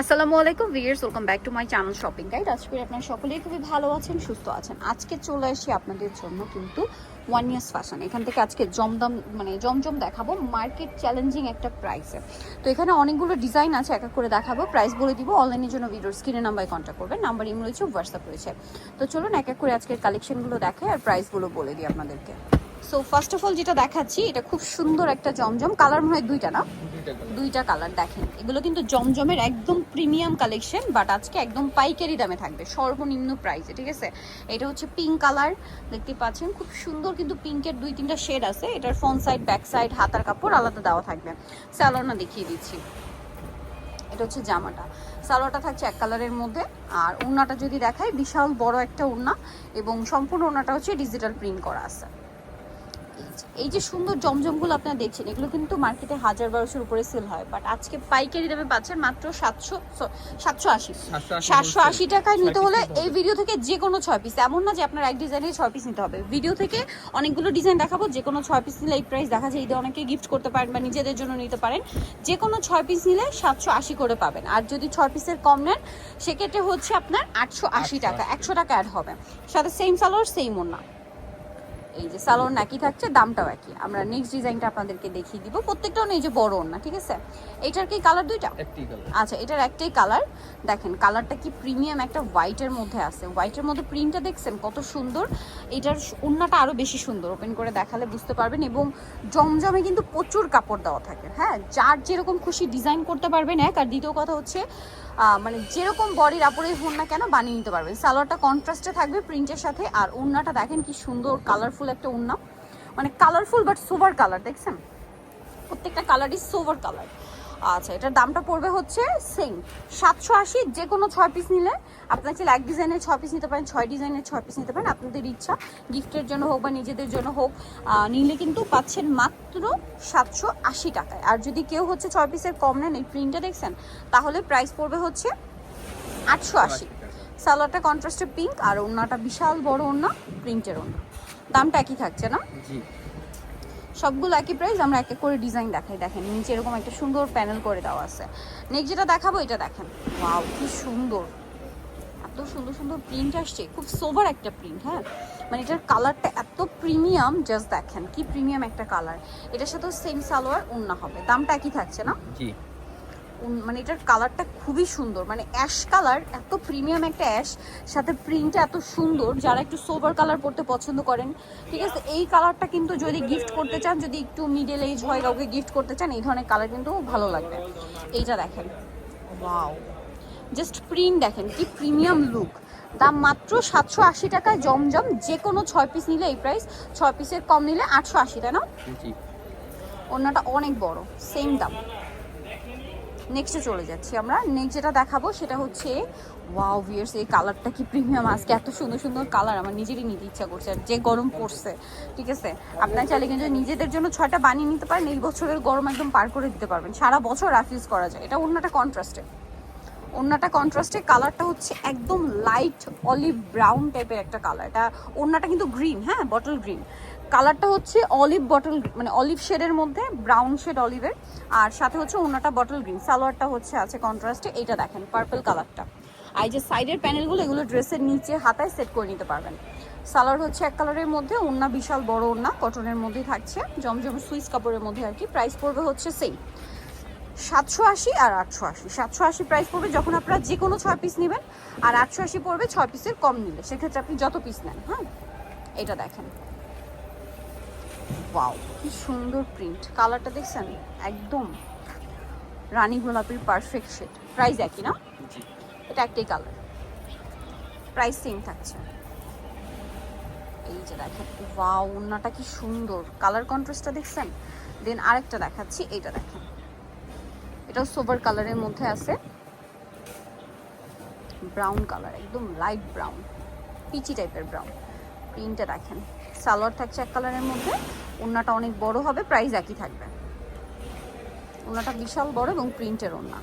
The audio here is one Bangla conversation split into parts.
আসসালামু আলাইকুম viewers welcome back to my channel shopping guide. আজকে আপনারা সকলেই খুবই ভালো আছেন, সুস্থ আছেন। আজকে চলে আসি আপনাদের জন্য কিন্তু ওয়ান ইয়ার্স ফ্যাশন এখান থেকে আজকে জমদম মানে জমজম দেখাবো মার্কেট চ্যালেঞ্জিং একটা প্রাইসে তো এখানে অনেকগুলো ডিজাইন আছে, এক এক করে দেখাবো। প্রাইস বলে দিব অনলাইনের জন্য ভিডিওর স্ক্রিনে নাম্বারে কন্ট্যাক্ট করবেন নাম্বার ইমেল রয়েছে হোয়াটসঅ্যাপ রয়েছে। তো চলুন এক এক করে আজকের কালেকশনগুলো দেখে আর প্রাইসগুলো বলে দিই আপনাদেরকে। সো ফার্স্ট অফ অল যেটা দেখাচ্ছি এটা খুব সুন্দর একটা জমজম। কালার মনে হয় দুইটা না? দুইটা কালার দেখেন। এগুলো কিন্তু জমজমের একদম প্রিমিয়াম কালেকশন বাট আজকে একদম পাইকারি দামে থাকবে। সর্বনিম্ন প্রাইসে ঠিক আছে? এটা হচ্ছে পিঙ্ক কালার দেখতে পাচ্ছেন? খুব সুন্দর কিন্তু পিঙ্কের দুই তিনটা শেড আছে। এটার ফ্রন্ট সাইড ব্যাক সাইড হাতার কাপড় আলাদা দেওয়া থাকবে। স্যালোনা দেখিয়ে দিচ্ছি। এটা হচ্ছে জামাটা। সালোয়ারটা থাকছে এক কালারের মধ্যে। আর ওড়নাটা যদি দেখাই বিশাল বড় একটা ওড়না। এবং সম্পূর্ণ ওড়নাটা হচ্ছে ডিজিটাল প্রিন্ট করা আছে। এই যে- সুন্দর জমজমগুলো আপনারা দেখছেন এগুলো কিন্তু মার্কেটে হাজার বারোশোর উপরে সেল হয় বাট আজকে পাইকারি দামে পাচ্ছেন মাত্র সাতশো সাতশো আশি। সাতশো আশি টাকায় নিতে হলে এই ভিডিও থেকে যে কোনো ছয় পিস এমন না যে আপনার এক ডিজাইনে ছয় পিস নিতে হবে। ভিডিও থেকে অনেকগুলো ডিজাইন দেখাবো যে কোনো ছয় পিস নিলে এই প্রাইস দেখা যায় ঈদে অনেকে গিফট করতে পারেন বা নিজেদের জন্য নিতে পারেন। যে কোনো ছয় পিস নিলে সাতশো আশি করে পাবেন। আর যদি ছয় পিসের কম নেন সেক্ষেত্রে হচ্ছে আপনার আটশো আশি টাকা একশো টাকা অ্যাড হবে। সাথে সেম সালোয়ার সেম ওনা এই যে সালোয়ার একই থাকছে দামটাও একই। আমরা নেক্সট ডিজাইনটা আপনাদেরকে দেখিয়ে দিব। প্রত্যেকটাও নেই যে বড় ওনা ঠিক আছে? এটার কি কালার দুইটা? আচ্ছা এটার একটাই কালার দেখেন কালারটা কি প্রিমিয়াম একটা হোয়াইটের মধ্যে আছে। হোয়াইটের মধ্যে প্রিন্টটা দেখছেন কত সুন্দর? এটার ওড়নাটা আরও বেশি সুন্দর। ওপেন করে দেখালে বুঝতে পারবেন এবং জমজমে কিন্তু প্রচুর কাপড় দেওয়া থাকে। হ্যাঁ যার যেরকম খুশি ডিজাইন করতে পারবেন এক। আর দ্বিতীয় কথা হচ্ছে মানে যেরকম বডির আপরেই হন না কেন বানিয়ে নিতে পারবেন। সালোয়ারটা কন্ট্রাস্টে থাকবে প্রিন্টের সাথে, আর ওড়নাটা দেখেন কি সুন্দর কালারফুল একটা ওড়না মানে কালারফুল বাট সোভার কালার দেখছেন? প্রত্যেকটা কালারই সোভার কালার আচ্ছা এটার দামটা পড়বে হচ্ছে সেম সাতশো আশি যে কোনো ছয় পিস নিলে। আপনার চাইলে এক ডিজাইনের ছয় পিস নিতে পারেন ছয় ডিজাইনের ছয় পিস নিতে পারেন আপনাদের ইচ্ছা। গিফটের জন্য হোক বা নিজেদের জন্য হোক নিলে কিন্তু পাচ্ছেন মাত্র সাতশো আশি টাকায়। আর যদি কেউ হচ্ছে ছয় পিসের কম নেন এই প্রিন্টটা দেখছেন তাহলে প্রাইস পড়বে হচ্ছে আটশো আশি। সালোয়ারটা কন্ট্রাস্টে পিঙ্ক আর ওড়নাটা বিশাল বড় ওড়না প্রিন্টের ওড়না। দামটা একই থাকছে না? জি। সবগুলো একই প্রাইস আমরা এক এক করে ডিজাইন দেখাই। দেখেন, নিচে এরকম একটা সুন্দর প্যানেল করে দেওয়া আছে। নেক্সট যেটা দেখাবো, এটা দেখেন। ওয়াও কি সুন্দর। এত সুন্দর সুন্দর প্রিন্ট আসছে। খুব সোভার একটা প্রিন্ট হ্যাঁ? মানে এটার কালারটা এত প্রিমিয়াম জাস্ট দেখেন, কি প্রিমিয়াম একটা কালার এটার সাথে সেম সালোয়ার অন্য হবে। দামটা একই থাকছে না? জি। মানে এটার কালারটা খুবই সুন্দর। মানে অ্যাশ কালার এত প্রিমিয়াম একটা অ্যাশ সাথে প্রিন্টটা এত সুন্দর যারা একটু সোভার কালার পরতে পছন্দ করেন ঠিক আছে? এই কালারটা কিন্তু যদি গিফট করতে চান যদি একটু মিডল এজ হয় কাউকে গিফট করতে চান এই ধরনের কালার কিন্তু ভালো লাগবে। এইটা দেখেন। ওয়াও জাস্ট প্রিন্ট দেখেন কি প্রিমিয়াম লুক দাম মাত্র সাতশো আশি টাকায় জমজম যে কোনো ছয় পিস নিলে এই প্রাইস ছয় পিসের কম নিলে আটশো আশি তাই না? ওড়নাটা অনেক বড় সেম দাম। নেক্সটে চলে যাচ্ছি আমরা। নেক্সট যেটা দেখাবো সেটা হচ্ছে ওয়াও ভিয়ার্স এই কালারটা কি প্রিমিয়াম আজকে এত সুন্দর সুন্দর কালার আমার নিজেরই নিতে ইচ্ছা করছে আর যে গরম পড়ছে, ঠিক আছে? আপনার চাইলে কিন্তু নিজেদের জন্য ছয়টা বানিয়ে নিতে পারেন, এই বছরের গরম একদম পার করে দিতে পারবেন। সারা বছর রাফিউজ করা যায়। এটা অন্য একটা কন্ট্রাস্টে ওড়নাটা কন্ট্রাস্টে কালারটা হচ্ছে একদম লাইট অলিভ ব্রাউন টাইপের একটা কালার এটা ওড়নাটা কিন্তু গ্রিন হ্যাঁ বটল গ্রিন কালারটা হচ্ছে অলিভ বটল মানে অলিভ শেডের মধ্যে ব্রাউন শেড অলিভের আর সাথে হচ্ছে ওড়নাটা বটল গ্রিন সালোয়ারটা হচ্ছে আছে কন্ট্রাস্টে এইটা দেখেন পার্পল কালারটা আর যে সাইডের প্যানেলগুলো এগুলো ড্রেসের নিচে, হাতায় সেট করে নিতে পারবেন। সালোয়ার হচ্ছে এক কালারের মধ্যে, ওড়না বিশাল বড় ওড়না কটনের মধ্যেই থাকছে। জমজম সুইস কাপড়ের মধ্যে আর কি। প্রাইস পড়বে হচ্ছে সেম সাতশো আশি আর আটশো আশি। সাতশো আশি প্রাইস পড়বে যখন আপনারা যে কোনো ছয় পিস নেবেন আর আটশো আশি পড়বে ছয় পিসের কম নিলে। সেক্ষেত্রে আপনি যত পিস নেন হ্যাঁ? এটা দেখেন। ওয়াও কি সুন্দর প্রিন্ট কালারটা দেখছেন? একদম রানী গোলাপির পারফেক্ট শেড প্রাইস একই না? এটা একটাই কালার প্রাইস সেম থাকছে। এই যে দেখেন ওয়াও ওড়নাটা কি সুন্দর। কালার কন্ট্রাস্টটা দেখছেন? দেন আরেকটা দেখাচ্ছি এইটা দেখেন। এটাও সোভার কালারের মধ্যে আছে। ব্রাউন কালার একদম লাইট ব্রাউন পিচি টাইপের ব্রাউন প্রিন্টটা দেখেন, সালোয়ার থাকছে এক কালারের মধ্যে, ওড়নাটা অনেক বড় হবে প্রাইস একই থাকবে। ওড়নাটা বিশাল বড় এবং প্রিন্টের ওড়না।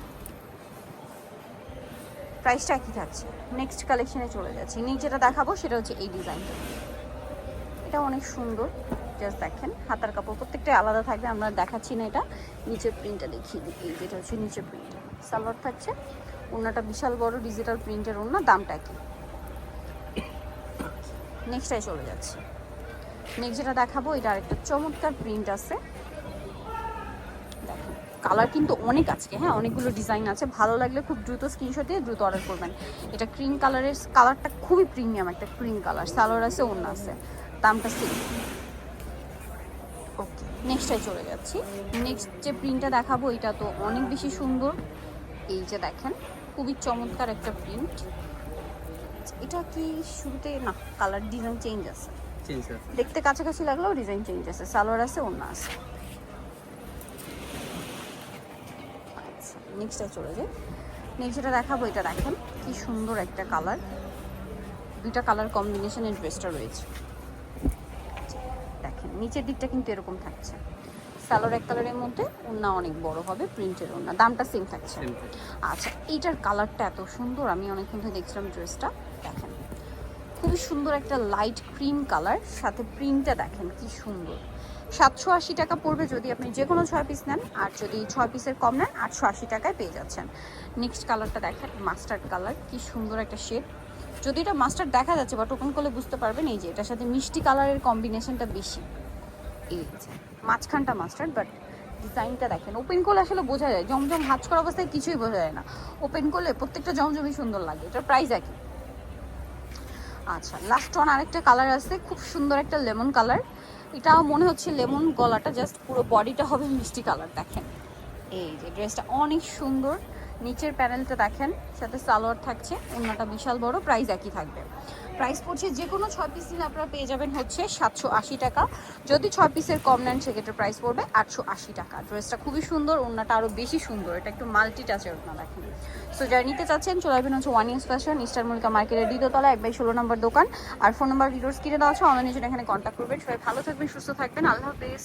প্রাইসটা একই থাকছে। নেক্সট কালেকশনে চলে যাচ্ছি। নেক্সট যেটা দেখাবো, সেটা হচ্ছে এই ডিজাইনটা এটা অনেক সুন্দর। জাস্ট দেখেন। হাতার কাপড় প্রত্যেকটাই আলাদা থাকবে, আমরা দেখাচ্ছি না এটা। নিচের প্রিন্টটা দেখিয়ে দিই। এই যেটা হচ্ছে নিচের প্রিন্ট সালোয়ার থাকছে। ওনাটা বিশাল বড় ডিজিটাল প্রিন্টের ওনা দামটা কি নেক্সটটাই চলে যাচ্ছে। নেক্সট যেটা দেখাবো, এটা আরেকটা চমৎকার প্রিন্ট আছে। কালার কিন্তু অনেক আজকে হ্যাঁ অনেকগুলো ডিজাইন আছে। ভালো লাগলে খুব দ্রুত স্ক্রিনশট দিয়ে দ্রুত অর্ডার করবেন। এটা ক্রিম কালারের কালারটা খুবই প্রিমিয়াম একটা ক্রিম কালার সালোয়ার আছে অন্য আছে। দামটা সেম ওকে নেক্সটটাই চলে যাচ্ছি। নেক্সট যে প্রিন্টটা দেখাবো এটা তো অনেক বেশি সুন্দর। এই যে দেখেন খুবই চমৎকার একটা প্রিন্ট এটা কি শুরুতে? না কালার ডিজাইন চেঞ্জ আছে। চেঞ্জ দেখতে কাছাকাছি লাগলেও ডিজাইন চেঞ্জ আছে সালোয়ার আছে অন্য আছে। আচ্ছা নেক্সটটা চলে যাই। নেক্সট যেটা দেখাবো এটা দেখেন কি সুন্দর একটা কালার দুইটা কালার কম্বিনেশনের ড্রেসটা রয়েছে। নিচের দিকটা কিন্তু এরকম থাকছে। সালোয়ার এক কালারের মধ্যে ওন্না অনেক বড় হবে প্রিন্টের ওন্না দামটা সেম থাকছে। আচ্ছা এইটার কালারটা এত সুন্দর আমি অনেকক্ষণ ধরে দেখছিলাম ড্রেসটা দেখেন খুবই সুন্দর একটা লাইট ক্রিম কালার সাথে প্রিন্টটা দেখেন কি সুন্দর। সাতশো আশি টাকা পড়বে যদি আপনি যে কোনো ছয় পিস নেন আর যদি ছয় পিসের কম নেন আটশো আশি টাকায় পেয়ে যাচ্ছেন। নেক্সট কালারটা দেখেন মাস্টার্ড কালার কি সুন্দর একটা শেড যদি এটা মাস্টার্ড দেখা যাচ্ছে বা টোকন করলে বুঝতে পারবেন এই যে এটার সাথে মিষ্টি কালারের কম্বিনেশনটা বেশি। এই মাঝখানটা মাস্টার্ড বাট ডিজাইনটা দেখেন। ওপেন করলে আসলে বোঝা যায়, জমজম হাজ করা অবস্থায় কিছুই বোঝা যায় না। ওপেন করলে প্রত্যেকটা জমজমই সুন্দর লাগে, এটার প্রাইস একই। আচ্ছা লাস্ট ওয়ান আরেকটা কালার আছে, খুব সুন্দর একটা লেমন কালার এটা মনে হচ্ছে লেমন গলাটা জাস্ট পুরো বডিটা হবে মিষ্টি কালার দেখেন। এই যে ড্রেসটা অনেক সুন্দর। নিচের প্যানেলটা দেখেন, সাথে সালোয়ার থাকছে অন্যটা বিশাল বড় প্রাইস একই থাকবে। প্রাইস পড়ছে যে কোনো ছয় পিস নিলে আপনারা পেয়ে যাবেন হচ্ছে সাতশো আশি টাকা। যদি ছয় পিসের কম নেন, সেক্ষেত্রে প্রাইস পড়বে আটশো আশি টাকা। ড্রেসটা খুবই সুন্দর অন্যটা আরও বেশি সুন্দর। এটা একটু মাল্টি টাচের ওনা দেখেন। সো যারা নিতে চাচ্ছেন, চলে আসবেন হচ্ছে ওয়ান ইউজ ফ্যাশন ইস্টার মল্লিকা মার্কেটের দ্বিতীয়তলা, এক বাই ষোলো নম্বর দোকান। আর ফোন নাম্বার ভিডিওস কিনে দেওয়া আছে অনলাইনে জন্য এখানে কন্ট্যাক্ট করবেন। সবাই ভালো থাকবেন, সুস্থ থাকবেন। আল্লাহ হাফেজ।